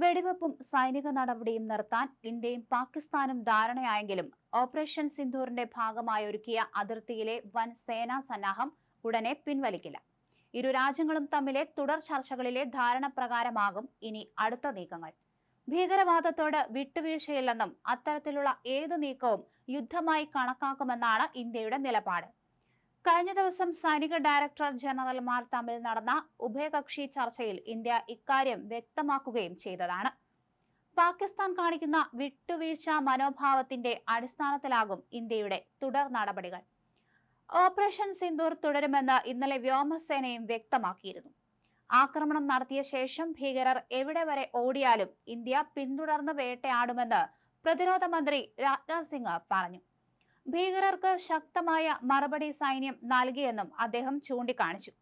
വെടിവെപ്പും സൈനിക നടപടിയും നിർത്താൻ ഇന്ത്യയും പാകിസ്ഥാനും ധാരണയായെങ്കിലും ഓപ്പറേഷൻ സിന്ധൂറിന്റെ ഭാഗമായി ഒരുക്കിയ അതിർത്തിയിലെ വൻ സേനാ സന്നാഹം ഉടനെ പിൻവലിക്കില്ല. ഇരു രാജ്യങ്ങളും തമ്മിലെ തുടർ ചർച്ചകളിലെ ധാരണ പ്രകാരമാകും ഇനി അടുത്ത നീക്കങ്ങൾ. ഭീകരവാദത്തോട് വിട്ടുവീഴ്ചയില്ലെന്നും അത്തരത്തിലുള്ള ഏത് നീക്കവും യുദ്ധമായി കണക്കാക്കുമെന്നാണ് ഇന്ത്യയുടെ നിലപാട്. കഴിഞ്ഞ ദിവസം സൈനിക ഡയറക്ടർ ജനറൽമാർ തമ്മിൽ നടന്ന ഉഭയകക്ഷി ചർച്ചയിൽ ഇന്ത്യ ഇക്കാര്യം വ്യക്തമാക്കുകയും ചെയ്തതാണ്. പാകിസ്ഥാൻ കാണിക്കുന്ന വിട്ടുവീഴ്ച മനോഭാവത്തിന്റെ അടിസ്ഥാനത്തിലാകും ഇന്ത്യയുടെ തുടർ നടപടികൾ. ഓപ്പറേഷൻ സിന്ദൂർ തുടരുമെന്ന് ഇന്നലെ വ്യോമസേനയും വ്യക്തമാക്കിയിരുന്നു. ആക്രമണം നടത്തിയ ശേഷം ഭീകരർ എവിടെ വരെ ഓടിയാലും ഇന്ത്യ പിന്തുടർന്ന് വേട്ടയാടുമെന്ന് പ്രതിരോധ മന്ത്രി രാജ്നാഥ് സിംഗ് പറഞ്ഞു. ഭീകരർക്ക് ശക്തമായ മറുപടി സൈന്യം നൽകിയെന്നും അദ്ദേഹം ചൂണ്ടിക്കാണിച്ചു.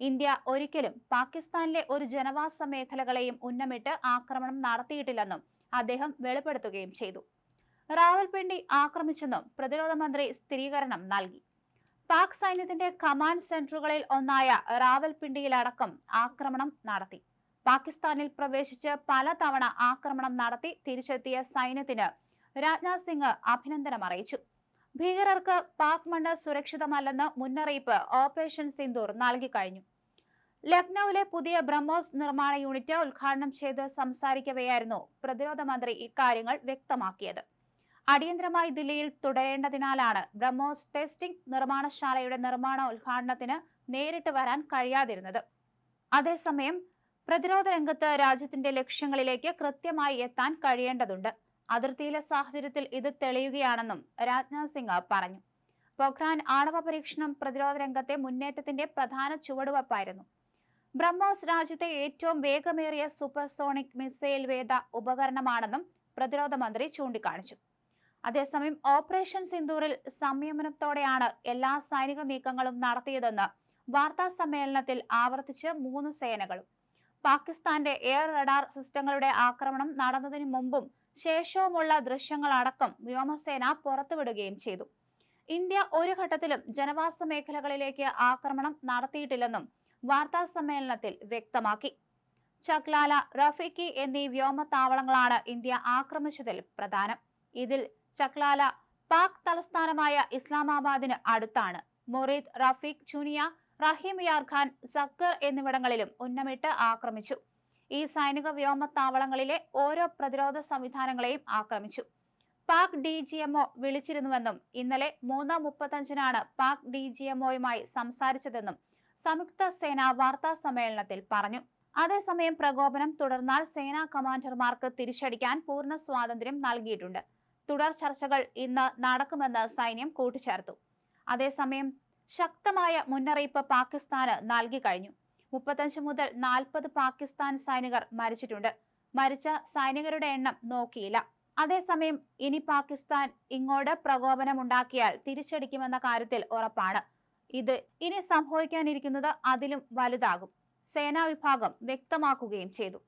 ഇന്ത്യ ഒരിക്കലും പാകിസ്ഥാനിലെ ഒരു ജനവാസ മേഖലകളെയും ഉന്നമിട്ട് ആക്രമണം നടത്തിയിട്ടില്ലെന്നും അദ്ദേഹം വെളിപ്പെടുത്തുകയും ചെയ്തു. റാവൽപിണ്ടി ആക്രമിച്ചെന്നും പ്രതിരോധ മന്ത്രി സ്ഥിരീകരണം നൽകി. പാക് സൈന്യത്തിന്റെ കമാൻഡ് സെന്ററുകളിൽ ഒന്നായ റാവൽപിണ്ടിയിലടക്കം ആക്രമണം നടത്തി. പാകിസ്ഥാനിൽ പ്രവേശിച്ച് പലതവണ ആക്രമണം നടത്തി തിരിച്ചെത്തിയ സൈന്യത്തിന് രാജ്നാഥ് സിംഗ് അഭിനന്ദനം അറിയിച്ചു ഭീകരർക്ക് പാക് മണ്ണ് സുരക്ഷിതമല്ലെന്ന് മുന്നറിയിപ്പ് ഓപ്പറേഷൻ സിന്ദൂർ നൽകിക്കഴിഞ്ഞു. ലക്നൌവിലെ പുതിയ ബ്രഹ്മോസ് നിർമ്മാണ യൂണിറ്റ് ഉദ്ഘാടനം ചെയ്ത് സംസാരിക്കവെയായിരുന്നു പ്രതിരോധ മന്ത്രി ഇക്കാര്യങ്ങൾ വ്യക്തമാക്കിയത്. അടിയന്തരമായി ദില്ലിയിൽ തുടരേണ്ടതിനാലാണ് ബ്രഹ്മോസ് ടെസ്റ്റിംഗ് നിർമ്മാണശാലയുടെ നിർമ്മാണ ഉദ്ഘാടനത്തിന് നേരിട്ട് വരാൻ കഴിയാതിരുന്നത്. അതേസമയം പ്രതിരോധ രംഗത്ത് രാജ്യത്തിന്റെ ലക്ഷ്യങ്ങളിലേക്ക് കൃത്യമായി എത്താൻ കഴിയേണ്ടതുണ്ട്. അതിർത്തിയിലെ സാഹചര്യത്തിൽ ഇത് തെളിയുകയാണെന്നും രാജ്നാഥ് സിംഗ് പറഞ്ഞു. പൊഖ്രാൻ ആണവ പരീക്ഷണം പ്രതിരോധ രംഗത്തെ മുന്നേറ്റത്തിന്റെ പ്രധാന ചുവടുവയ്പായിരുന്നു ബ്രഹ്മോസ് രാജ്യത്തെ ഏറ്റവും വേഗമേറിയ സൂപ്പർസോണിക് മിസൈൽ വേദ ഉപകരണമാണെന്നും പ്രതിരോധ മന്ത്രി ചൂണ്ടിക്കാണിച്ചു. അതേസമയം ഓപ്പറേഷൻ സിന്ദൂറിൽ സംയമനത്തോടെയാണ് എല്ലാ സൈനിക നീക്കങ്ങളും നടത്തിയതെന്ന് വാർത്താ സമ്മേളനത്തിൽ ആവർത്തിച്ച് മൂന്ന് സേനകളും. പാകിസ്ഥാന്റെ എയർ റഡാർ സിസ്റ്റങ്ങളുടെ ആക്രമണം നടന്നതിനു മുമ്പും ശേഷവുമുള്ള ദൃശ്യങ്ങളടക്കം വ്യോമസേന പുറത്തുവിടുകയും ചെയ്തു. ഇന്ത്യ ഒരു ഘട്ടത്തിലും ജനവാസ മേഖലകളിലേക്ക് ആക്രമണം നടത്തിയിട്ടില്ലെന്നും വാർത്താ സമ്മേളനത്തിൽ വ്യക്തമാക്കി. ചക്ലാല റഫീഖി എന്നീ വ്യോമത്താവളങ്ങളാണ് ഇന്ത്യ ആക്രമിച്ചതിൽ പ്രധാനം. ഇതിൽ ചക്ലാല പാക് തലസ്ഥാനമായ ഇസ്ലാമാബാദിന് അടുത്താണ്. മൊറീദ് റഫീഖ് ചുനിയ റഹീം യാർഖാൻ സക്കർ എന്നിവിടങ്ങളിലും ഉന്നമിട്ട് ആക്രമിച്ചു. ഈ സൈനിക വ്യോമത്താവളങ്ങളിലെ ഓരോ പ്രതിരോധ സംവിധാനങ്ങളെയും ആക്രമിച്ചു. പാക് ഡി ജി എംഒ വിളിച്ചിരുന്നുവെന്നും ഇന്നലെ മൂന്ന് മുപ്പത്തഞ്ചിനാണ് പാക് ഡി ജി എംഒയുമായി സംസാരിച്ചതെന്നും സംയുക്ത സേന വാർത്താ സമ്മേളനത്തിൽ പറഞ്ഞു. അതേസമയം പ്രകോപനം തുടർന്നാൽ സേനാ കമാൻഡർമാർക്ക് തിരിച്ചടിക്കാൻ പൂർണ സ്വാതന്ത്ര്യം നൽകിയിട്ടുണ്ട്. തുടർ ചർച്ചകൾ ഇന്ന് നടക്കുമെന്ന് സൈന്യം കൂട്ടിച്ചേർത്തു. അതേസമയം ശക്തമായ മുന്നറിയിപ്പ് പാകിസ്ഥാന് നൽകി കഴിഞ്ഞു. മുപ്പത്തഞ്ച് മുതൽ നാൽപ്പത് പാകിസ്ഥാൻ സൈനികർ മരിച്ചിട്ടുണ്ട്. മരിച്ച സൈനികരുടെ എണ്ണം നോക്കിയില്ല. അതേസമയം ഇനി പാകിസ്ഥാൻ ഇങ്ങോട്ട് പ്രകോപനം ഉണ്ടാക്കിയാൽ തിരിച്ചടിക്കുമെന്ന കാര്യത്തിൽ ഉറപ്പാണ്. ഇത് ഇനി സംഭവിക്കാനിരിക്കുന്നത് അതിലും വലുതാകും. സേനാ വിഭാഗം വ്യക്തമാക്കുകയും ചെയ്തു.